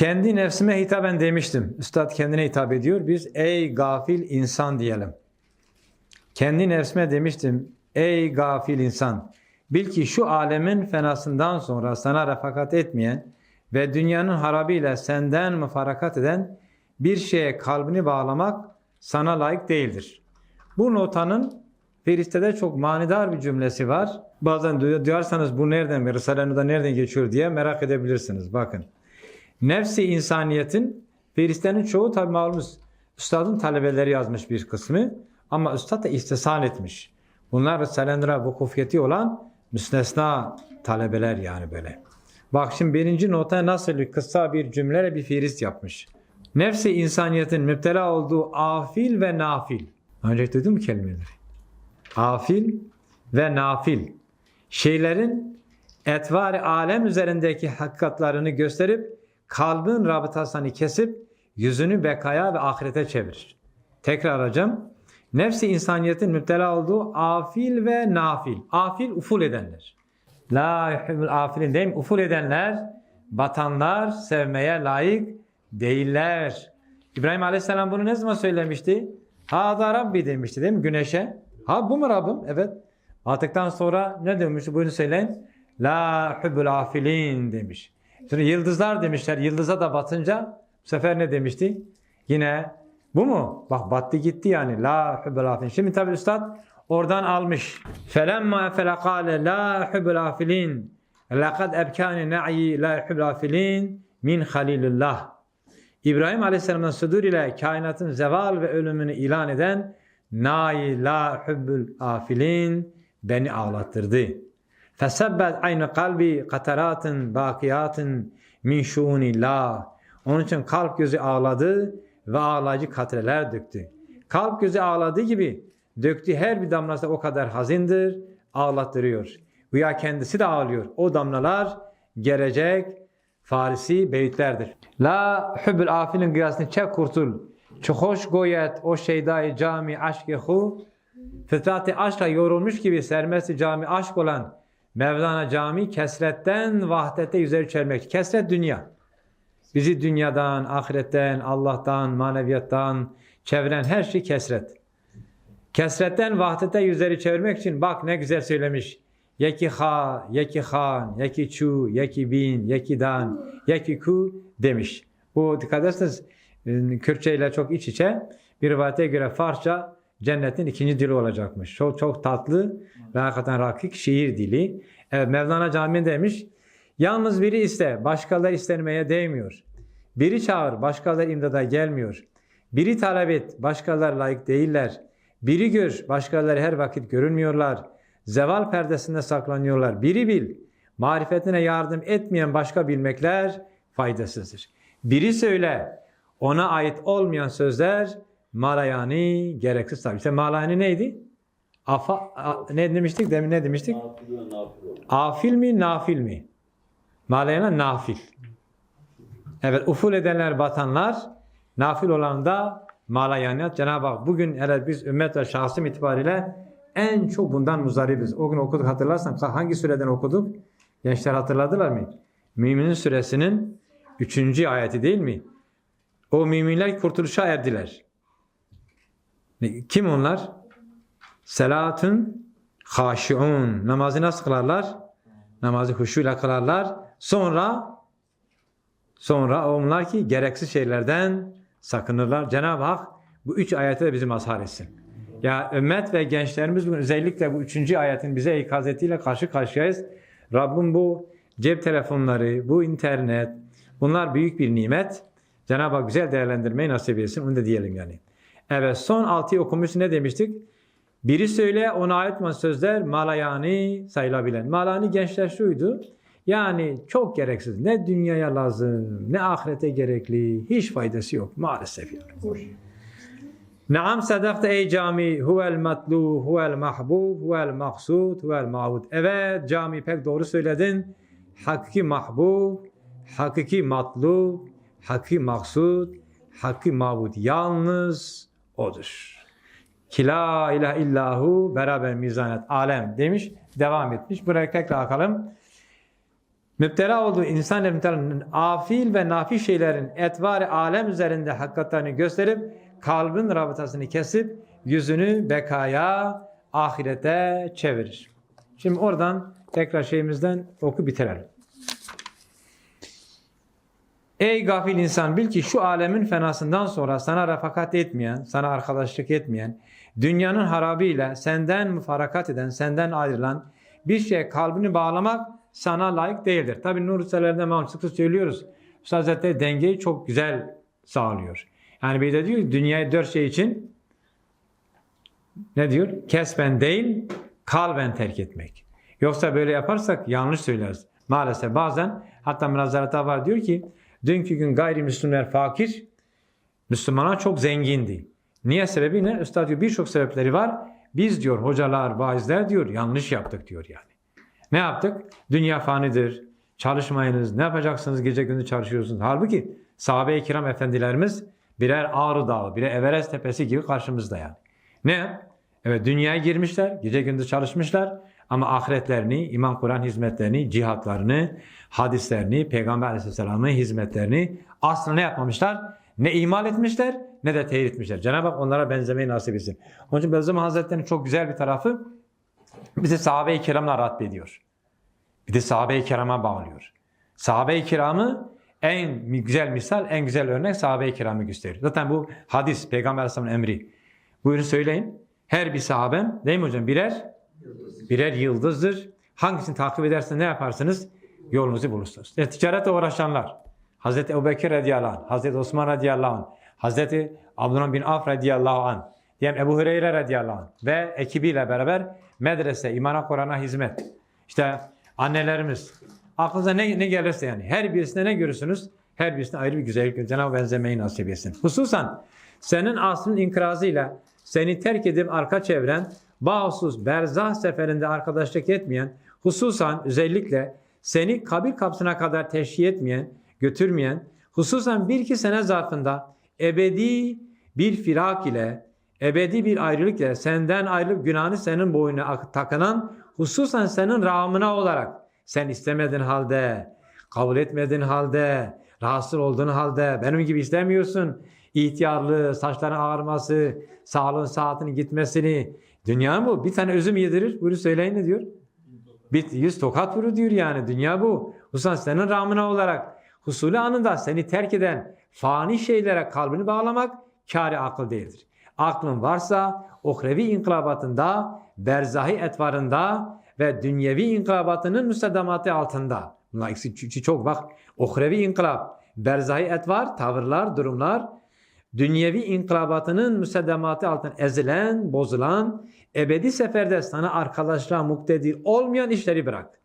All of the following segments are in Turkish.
Kendi nefsime hitaben demiştim. Üstad kendine hitap ediyor. Biz ey gafil insan diyelim. Kendi nefsime demiştim. Ey gafil insan. Bil ki şu alemin fenasından sonra sana refakat etmeyen ve dünyanın harabiyle senden müfarakat eden bir şeye kalbini bağlamak sana layık değildir. Bu notanın Firiste'de çok manidar bir cümlesi var. Bazen duy- duyarsanız bu nereden, Risale-i nereden geçiyor diye merak edebilirsiniz. Bakın. Nefsi insaniyetin Firiste'nin çoğu tabi malumuz üstadın talebeleri yazmış bir kısmı ama üstad da istihsan etmiş. Bunlar Risale-i Nur'a vukufiyeti olan müstesna talebeler yani böyle. Bak şimdi birinci nota nasıl bir kısa bir cümleyle bir firist yapmış. Nefsi insaniyetin müptela olduğu afil ve nafil. Önce duydun mu kelimeleri? Afil ve nafil. Şeylerin etvar alem üzerindeki hakikatlarını gösterip kalbin rabıtasını kesip yüzünü bekaya ve ahirete çevirir. Tekrar alacağım. Nefsi insaniyetin müptela olduğu afil ve nafil. Afil uful edenler. La yuhibbul afilin değil mi? Uful edenler, batanlar sevmeye layık değiller. İbrahim Aleyhisselam bunu ne zaman söylemişti? Hada Rabbi demişti değil mi güneşe? Ha bu mu Rabbim? Evet. Attıktan sonra ne demişti? Buyurun söyleyin. La hubbul afilin demiş. Sonra yıldızlar demişler. Yıldıza da batınca bu sefer ne demişti? Yine bu mu? Bak battı gitti yani. La hubbul afilin. Şimdi tabi üstad oradan almış. Felemma felakale la hubbul afilin. Laqad ebkâne na'i la hubbul afilin min halilillah. İbrahim Aleyhisselam'ın sudur ile kainatın zeval ve ölümünü ilan eden Nai la hubbul afilin beni ağlattırdı. Fesebbet aynı kalbi kataratın bakiyatın min şuunillah. Onun için kalp gözü ağladı ve ağlayıcı katreler döktü. Kalp gözü ağladığı gibi döktüğü her bir damlası o kadar hazindir, ağlattırıyor. Veya kendisi de ağlıyor. O damlalar gelecek Farisi beyitlerdir. La hubbul afilin gıyasını çek kurtul. Çok hoş goyet o şeydai cami aşk-ı hu. Fıtratı aşkla yorulmuş gibi sermesi cami aşk olan Mevlana cami kesretten vahdete yüzer çelmek. Kesret dünya. Bizi dünyadan, ahiretten, Allah'tan, maneviyattan çeviren her şey kesret. Kesretten vahdete yüzleri çevirmek için bak ne güzel söylemiş. Yeki ha, yeki han, yeki çu, yeki bin, yeki dan, yeki ku demiş. Bu dikkat ederseniz e, Kürtçe ile çok iç içe. Bir rivayete göre Farsça cennetin ikinci dili olacakmış. Çok çok tatlı ve hakikaten rakik şiir dili. Evet Mevlana Cami demiş. Yalnız biri iste, başkaları istenmeye değmiyor. Biri çağır, başkaları imdada gelmiyor. Biri talep et, başkaları layık değiller. Biri gör, başkaları her vakit görünmüyorlar. Zeval perdesinde saklanıyorlar. Biri bil, marifetine yardım etmeyen başka bilmekler faydasızdır. Biri söyle, ona ait olmayan sözler malayani gereksiz tabi. İşte malayani neydi? Afa, a- ne demiştik? Demin ne demiştik? Afil mi, nafil mi? Malayana nafil. Evet, uful edenler batanlar, nafil olan da malayaniyat. Cenab-ı Hak bugün hele biz ümmet ve şahsım itibariyle en çok bundan muzdaribiz. O gün okuduk hatırlarsan hangi sureden okuduk? Gençler hatırladılar mı? Müminin suresinin 3. ayeti değil mi? O müminler kurtuluşa erdiler. Kim onlar? Selatun haşiun. Namazı nasıl kılarlar? Namazı huşuyla kılarlar. Sonra sonra onlar ki gereksiz şeylerden sakınırlar. Cenab-ı Hak bu üç ayete de bizi mazhar etsin. Ya ümmet ve gençlerimiz özellikle bu üçüncü ayetin bize ikaz ettiğiyle karşı karşıyayız. Rabbim bu cep telefonları, bu internet, bunlar büyük bir nimet. Cenab-ı Hak güzel değerlendirmeyi nasip etsin. Onu da diyelim yani. Evet son altıyı okumuş ne demiştik? Biri söyle ona ait olan sözler malayani sayılabilen. Malayani gençler şuydu. Yani çok gereksiz. Ne dünyaya lazım, ne ahirete gerekli. Hiç faydası yok maalesef. Yani. Naam sadakta ey cami huvel matlu huvel mahbub huvel maksud huvel ma'bud. Evet cami pek doğru söyledin. Hakiki mahbub, hakiki matlu, hakiki maksud, hakiki mabud. Yalnız odur. Ki la ilahe illahu beraber mizanet alem demiş. Devam etmiş. Buraya tekrar bakalım. müptela olduğu insan müptelanın afil ve nafi şeylerin etvari alem üzerinde hakikatlerini gösterip kalbin rabıtasını kesip yüzünü bekaya, ahirete çevirir. Şimdi oradan tekrar şeyimizden oku bitirelim. Ey gafil insan bil ki şu alemin fenasından sonra sana refakat etmeyen, sana arkadaşlık etmeyen, dünyanın harabıyla senden müfarakat eden, senden ayrılan bir şeye kalbini bağlamak sana layık değildir. Tabi Nur Risalelerinde mantıklı söylüyoruz. Üstad Hazretleri dengeyi çok güzel sağlıyor. Yani bir de diyor dünyayı dört şey için ne diyor? Kesben değil, kalben terk etmek. Yoksa böyle yaparsak yanlış söyleriz. Maalesef bazen hatta münazarata var diyor ki dünkü gün gayrimüslimler fakir, Müslümanlar çok zengindi. Niye sebebi ne? Üstad diyor birçok sebepleri var. Biz diyor hocalar, vaizler diyor yanlış yaptık diyor yani. Ne yaptık? Dünya fanidir. Çalışmayınız. Ne yapacaksınız? Gece gündüz çalışıyorsunuz. Halbuki sahabe-i kiram efendilerimiz birer Ağrı Dağı, birer Everest Tepesi gibi karşımızda yani. Ne? Evet dünyaya girmişler, gece gündüz çalışmışlar ama ahiretlerini, iman Kur'an hizmetlerini, cihatlarını, hadislerini, Peygamber Aleyhisselam'ın hizmetlerini aslında ne yapmamışlar? Ne imal etmişler ne de teyit etmişler. Cenab-ı Hak onlara benzemeyi nasip etsin. Onun için Beyazıt Hazretleri'nin çok güzel bir tarafı bizi sahabe-i kiramla ratbediyor. Bir de sahabe-i kirama bağlıyor. Sahabe-i kiramı en güzel misal, en güzel örnek sahabe-i kiramı gösteriyor. Zaten bu hadis, Peygamber Aleyhisselam'ın emri. Buyurun söyleyin. Her bir sahabem, değil mi hocam? Birer birer yıldızdır. Hangisini takip ederseniz ne yaparsınız? Yolunuzu bulursunuz. E, ticaretle uğraşanlar. Hazreti Ebubekir radıyallahu anh, Hazreti Osman radıyallahu anh, Hazreti Abdurrahman bin Af radıyallahu anh, diyelim Ebu Hureyre radıyallahu anh ve ekibiyle beraber medrese, imana Kur'an'a hizmet. İşte annelerimiz. Aklınıza ne, ne gelirse yani. Her birisinde ne görürsünüz? Her birisinde ayrı bir güzellik. Cenab-ı benzemeyi nasip etsin. Hususan senin aslın inkrazıyla seni terk edip arka çevren, bahusuz berzah seferinde arkadaşlık etmeyen, hususan özellikle seni kabir kapısına kadar teşhir etmeyen, götürmeyen, hususan bir iki sene zarfında ebedi bir firak ile, ebedi bir ayrılık ile senden ayrılıp günahını senin boynuna takınan, hususan senin rağmına olarak sen istemedin halde, kabul etmedin halde, rahatsız olduğun halde, benim gibi istemiyorsun, ihtiyarlığı, saçların ağarması, sağlığın saatinin gitmesini, dünya bu. Bir tane üzüm yedirir, bunu söyleyin ne diyor? Bir yüz tokat vurur diyor yani, dünya bu. Hususan senin rağmına olarak, husulü anında seni terk eden fani şeylere kalbini bağlamak kâri akıl değildir. Aklın varsa uhrevi inkılabatında, berzahi etvarında ve dünyevi inkılabatının müsteddamatı altında. Bunlar ikisi çok bak. Uhrevi inkılap, berzahi etvar, tavırlar, durumlar, dünyevi inkılabatının müsteddamatı altında ezilen, bozulan, ebedi seferde sana arkadaşlığa muktedir olmayan işleri bırak.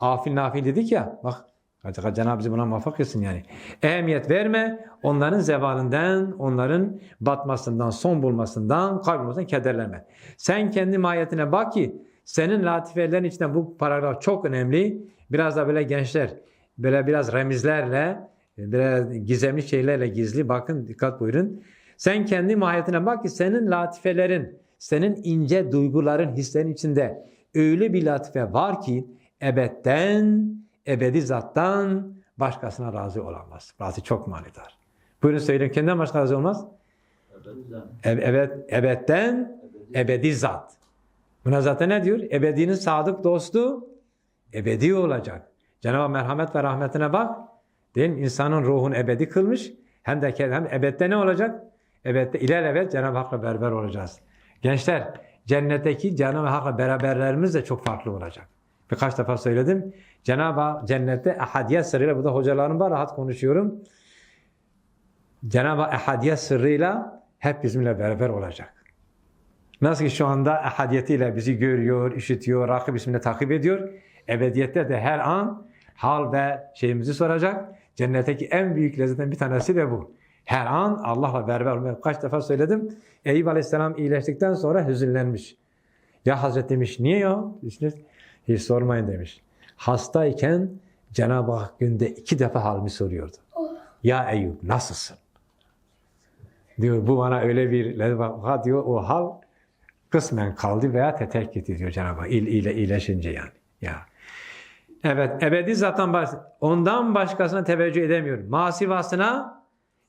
Afil nafil dedik ya, bak Cenab-ı bizi buna muvaffak etsin yani. Ehemmiyet verme, onların zevalinden, onların batmasından, son bulmasından, kaybolmasından kederlenme. Sen kendi mahiyetine bak ki, senin latifelerin içinde bu paragraf çok önemli. Biraz da böyle gençler, böyle biraz remizlerle, biraz gizemli şeylerle gizli, bakın dikkat buyurun. Sen kendi mahiyetine bak ki senin latifelerin, senin ince duyguların, hislerin içinde öyle bir latife var ki, ebedden, ebedi zattan başkasına razı olamaz. Razı çok manidar. Buyurun söyleyin. Kendinden başka razı olmaz? E evet, ebedden ebedi zat. Buna zaten ne diyor? Ebedinin sadık dostu ebedi olacak. Cenab-ı merhamet ve rahmetine bak. Değil mi? İnsanın ruhunu ebedi kılmış. Hem de hem ebedde ne olacak? Ebedde ilelebet Cenab-ı Hak'la beraber olacağız. Gençler, cennetteki Cenab-ı Hak'la beraberlerimiz de çok farklı olacak. Birkaç defa söyledim. Cenab-ı Hak cennette ehadiyet sırrıyla, burada hocalarım var rahat konuşuyorum. Cenab-ı Hak ehadiyet sırrıyla hep bizimle beraber olacak. Nasıl ki şu anda ehadiyetiyle bizi görüyor, işitiyor, rakip bizimle takip ediyor. Ebediyette de her an hal ve şeyimizi soracak. Cennetteki en büyük lezzetten bir tanesi de bu. Her an Allah'la beraber olmayı kaç defa söyledim. Eyüp Aleyhisselam iyileştikten sonra hüzünlenmiş. Ya Hazret demiş niye ya? İşte, hiç sormayın demiş. Hastayken Cenab-ı Hak günde iki defa halimi soruyordu. Ya Eyüp nasılsın? Diyor bu bana öyle bir ha diyor o hal kısmen kaldı veya tetek gitti diyor Cenab-ı Hak il, ile iyileşince yani. Ya. Evet, ebedi zattan baş, ondan başkasına teveccüh edemiyor. Masivasına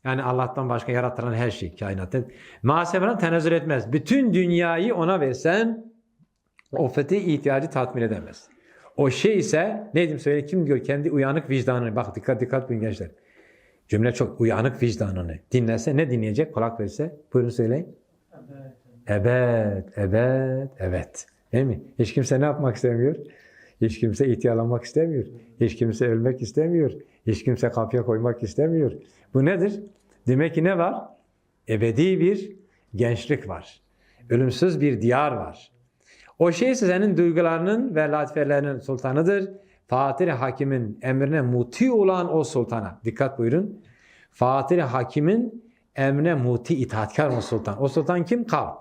yani Allah'tan başka yaratılan her şey kainatta. Masivasına tenezzül etmez. Bütün dünyayı ona versen o fethi ihtiyacı tatmin edemez. O şey ise neydim söyle kim diyor kendi uyanık vicdanını bak dikkat dikkat buyurun gençler. Cümle çok uyanık vicdanını dinlese ne dinleyecek kulak verse buyurun söyleyin. Evet, evet, evet. Değil mi? Hiç kimse ne yapmak istemiyor? Hiç kimse ihtiyarlanmak istemiyor. Hiç kimse ölmek istemiyor. Hiç kimse kapıya koymak istemiyor. Bu nedir? Demek ki ne var? Ebedi bir gençlik var. Ölümsüz bir diyar var. O şey senin duygularının ve latifelerinin sultanıdır. Fatih Hakim'in emrine muti olan o sultana. Dikkat buyurun. Fatih Hakim'in emrine muti itaatkar o sultan. O sultan kim? Kalp.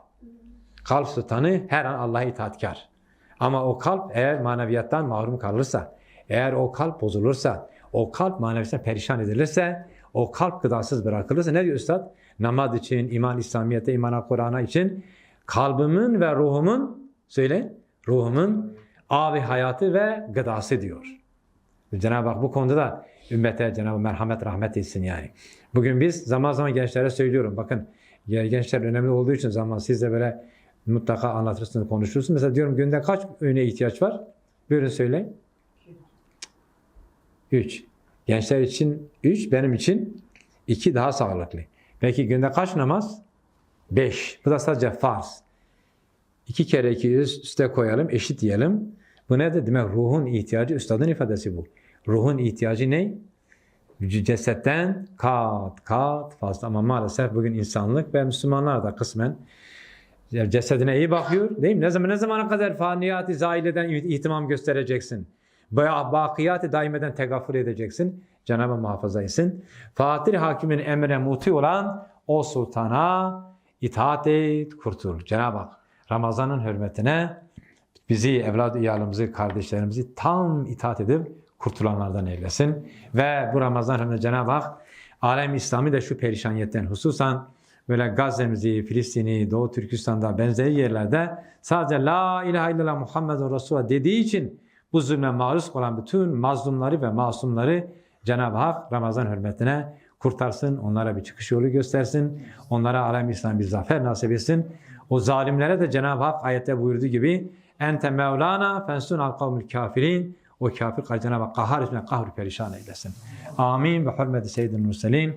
Kalp sultanı her an Allah'a itaatkar. Ama o kalp eğer maneviyattan mahrum kalırsa, eğer o kalp bozulursa, o kalp maneviyattan perişan edilirse, o kalp gıdasız bırakılırsa ne diyor Üstad? Namaz için, iman İslamiyet'e, imana Kur'an'a için kalbimin ve ruhumun, söyle, ruhumun abi hayatı ve gıdası diyor. Cenab-ı Hak bu konuda da ümmete Cenab-ı merhamet rahmet etsin yani. Bugün biz zaman zaman gençlere söylüyorum. Bakın gençler önemli olduğu için zaman siz de böyle mutlaka anlatırsınız, konuşursunuz. Mesela diyorum günde kaç öğüne ihtiyaç var? Buyurun söyleyin. Üç. Gençler için üç, benim için iki daha sağlıklı. Peki günde kaç namaz? Beş. Bu da sadece farz. İki kere iki üst üste koyalım, eşit diyelim. Bu nedir? Demek ruhun ihtiyacı, üstadın ifadesi bu. Ruhun ihtiyacı ne? Cesetten kat kat fazla ama maalesef bugün insanlık ve Müslümanlar da kısmen cesedine iyi bakıyor değil mi? Ne zaman ne zamana kadar faniyatı zaileden ihtimam göstereceksin? Ba- Bakiyatı daimeden tegafür edeceksin. Cenab-ı muhafaza etsin. Fatih Hakim'in emrine muti olan o sultana itaat et, kurtul. Cenab-ı Hak Ramazan'ın hürmetine bizi, evlad iyalımızı, kardeşlerimizi tam itaat edip kurtulanlardan eylesin. Ve bu Ramazan hürmetine Cenab-ı Hak alem İslami de şu perişaniyetten hususan böyle Gazze'mizi, Filistin'i, Doğu Türkistan'da benzeri yerlerde sadece La ilahe illallah Muhammedun Resulullah dediği için bu zulme maruz olan bütün mazlumları ve masumları Cenab-ı Hak Ramazan hürmetine kurtarsın, onlara bir çıkış yolu göstersin, onlara alem İslam bir zafer nasip etsin. O zalimlere de Cenab-ı Hak ayette buyurduğu gibi ente mevlana fensun al kavmül kafirin o kafir Cenab-ı kahar ismine kahru perişan eylesin. Amin. Ve hürmeti seyyidin mürselin.